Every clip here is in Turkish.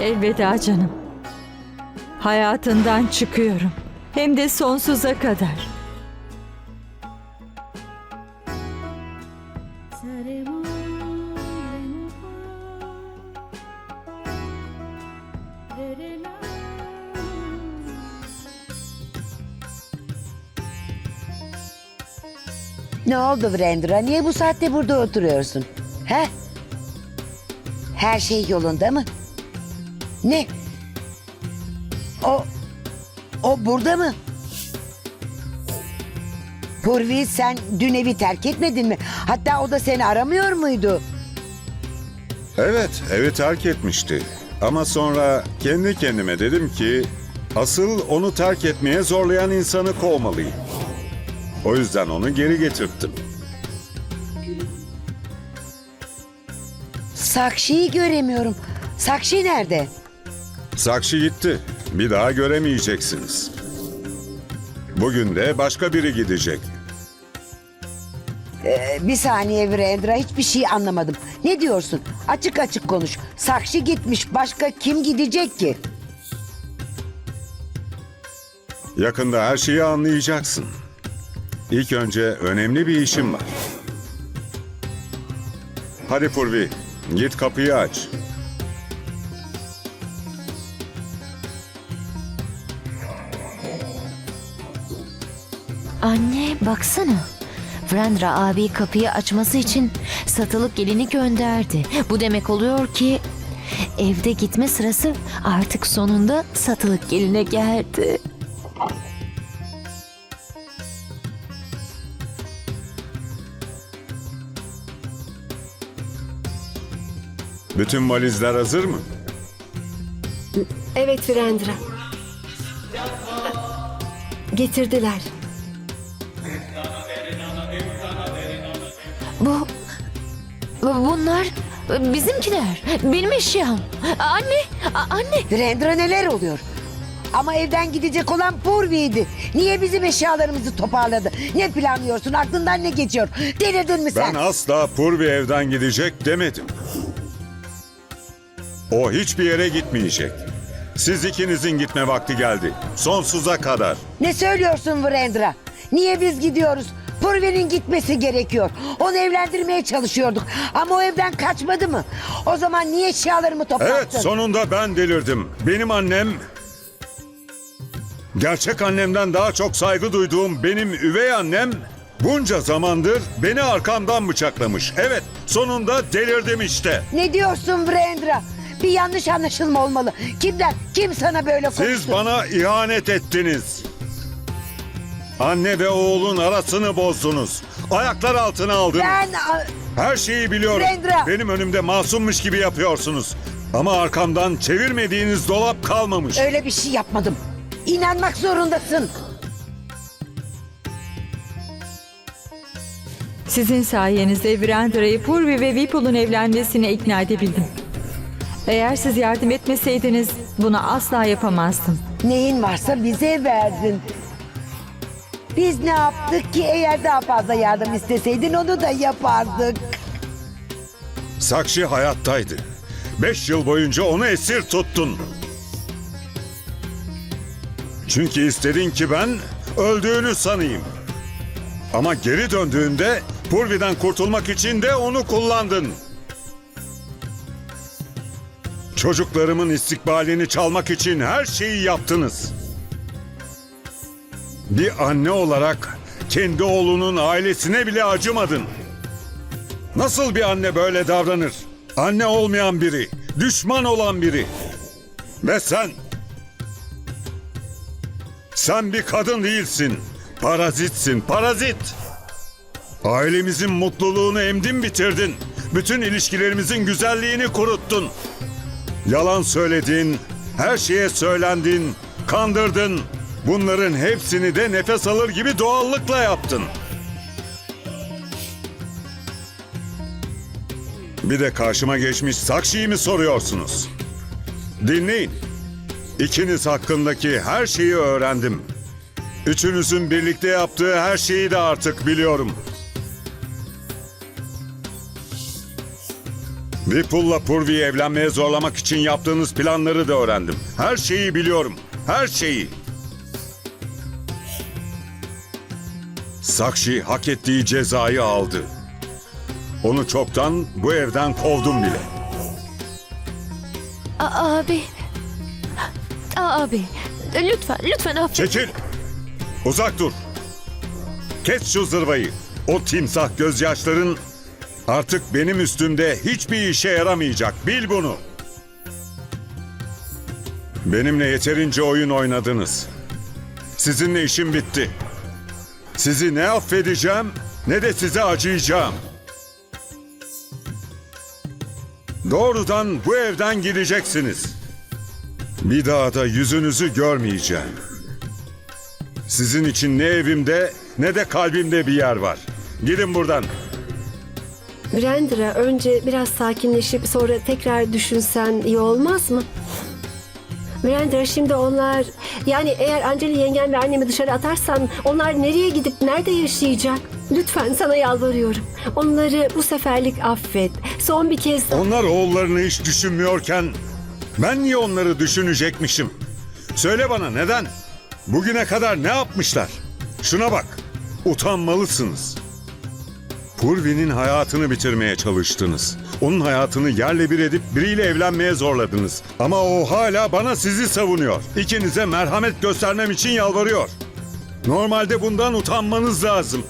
Elveda canım. Hayatından çıkıyorum. Hem de sonsuza kadar. Ne oldu Brandra? Niye bu saatte burada oturuyorsun? He? Her şey yolunda mı? Ne? O... O burada mı? Purvi sen dün evi terk etmedin mi? Hatta o da seni aramıyor muydu? Evet, evi terk etmişti. Ama sonra kendi kendime dedim ki asıl onu terk etmeye zorlayan insanı kovmalıyım. O yüzden onu geri getirttim. Sakşi'yi göremiyorum. Sakşi nerede? Sakşı gitti. Bir daha göremeyeceksiniz. Bugün de başka biri gidecek. Ee, bir saniye Brandra hiçbir şey anlamadım. Ne diyorsun? Açık açık konuş. Sakşi gitmiş. Başka kim gidecek ki? Yakında her şeyi anlayacaksın. İlk önce önemli bir işim var. Hadi Purvi, git kapıyı aç. Anne baksana. Vrendra abi kapıyı açması için satılık gelini gönderdi. Bu demek oluyor ki evde gitme sırası artık sonunda satılık geline geldi. Bütün valizler hazır mı? Evet Virendra. Getirdiler. Bunlar bizimkiler. Benim eşyam. Anne, anne. Brandra neler oluyor? Ama evden gidecek olan Purvi'ydi. Niye bizim eşyalarımızı toparladı? Ne planlıyorsun? Aklından ne geçiyor? Delirdin mi sen? Ben asla Purvi evden gidecek demedim. O hiçbir yere gitmeyecek. Siz ikinizin gitme vakti geldi. Sonsuza kadar. Ne söylüyorsun Vrendra? Niye biz gidiyoruz? Purvi'nin gitmesi gerekiyor. Onu evlendirmeye çalışıyorduk. Ama o evden kaçmadı mı? O zaman niye eşyalarımı toplattın? Evet sonunda ben delirdim. Benim annem... Gerçek annemden daha çok saygı duyduğum benim üvey annem... Bunca zamandır beni arkamdan bıçaklamış. Evet sonunda delirdim işte. Ne diyorsun Vrendra? Bir yanlış anlaşılma olmalı. Kimden? Kim sana böyle konuştu? Siz bana ihanet ettiniz. Anne ve oğlun arasını bozdunuz. Ayaklar altına aldınız. Ben... Her şeyi biliyorum. Brenda! Benim önümde masummuş gibi yapıyorsunuz. Ama arkamdan çevirmediğiniz dolap kalmamış. Öyle bir şey yapmadım. İnanmak zorundasın. Sizin sayenizde Virendra'yı Purvi ve Vipul'un evlenmesine ikna edebildim. Eğer siz yardım etmeseydiniz bunu asla yapamazdım. Neyin varsa bize verdin. Biz ne yaptık ki eğer daha fazla yardım isteseydin onu da yapardık. Sakşi hayattaydı. Beş yıl boyunca onu esir tuttun. Çünkü istedin ki ben öldüğünü sanayım. Ama geri döndüğünde Purvi'den kurtulmak için de onu kullandın. Çocuklarımın istikbalini çalmak için her şeyi yaptınız. Bir anne olarak kendi oğlunun ailesine bile acımadın. Nasıl bir anne böyle davranır? Anne olmayan biri, düşman olan biri. Ve sen... Sen bir kadın değilsin. Parazitsin, parazit. Ailemizin mutluluğunu emdin bitirdin. Bütün ilişkilerimizin güzelliğini kuruttun. Yalan söyledin, her şeye söylendin, kandırdın. Bunların hepsini de nefes alır gibi doğallıkla yaptın. Bir de karşıma geçmiş Sakşi'yi mi soruyorsunuz? Dinleyin. İkiniz hakkındaki her şeyi öğrendim. Üçünüzün birlikte yaptığı her şeyi de artık biliyorum. Vipul'la Purvi'yi evlenmeye zorlamak için yaptığınız planları da öğrendim. Her şeyi biliyorum. Her şeyi. Sakshi hak ettiği cezayı aldı. Onu çoktan bu evden kovdum bile. A- abi. A- abi. Lütfen, lütfen affet. Çekil! Uzak dur! Kes şu zırvayı. O timsah gözyaşların artık benim üstümde hiçbir işe yaramayacak. Bil bunu. Benimle yeterince oyun oynadınız. Sizinle işim bitti. Sizi ne affedeceğim ne de size acıyacağım. Doğrudan bu evden gideceksiniz. Bir daha da yüzünüzü görmeyeceğim. Sizin için ne evimde ne de kalbimde bir yer var. Gidin buradan. Brandra önce biraz sakinleşip sonra tekrar düşünsen iyi olmaz mı? Brandra şimdi onlar yani eğer Anceli yengen ve annemi dışarı atarsan onlar nereye gidip nerede yaşayacak? Lütfen sana yalvarıyorum. Onları bu seferlik affet. Son bir kez. Onlar oğullarını hiç düşünmüyorken ben niye onları düşünecekmişim? Söyle bana neden? Bugüne kadar ne yapmışlar? Şuna bak. Utanmalısınız. Purvi'nin hayatını bitirmeye çalıştınız. Onun hayatını yerle bir edip biriyle evlenmeye zorladınız. Ama o hala bana sizi savunuyor. İkinize merhamet göstermem için yalvarıyor. Normalde bundan utanmanız lazım.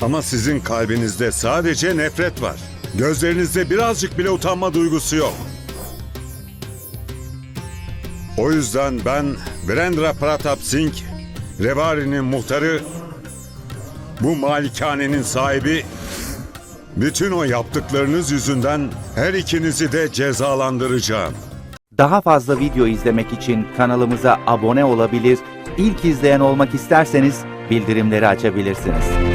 Ama sizin kalbinizde sadece nefret var. Gözlerinizde birazcık bile utanma duygusu yok. O yüzden ben Brendra Pratap Singh, Revari'nin muhtarı, bu malikanenin sahibi, bütün o yaptıklarınız yüzünden her ikinizi de cezalandıracağım. Daha fazla video izlemek için kanalımıza abone olabilir, ilk izleyen olmak isterseniz bildirimleri açabilirsiniz.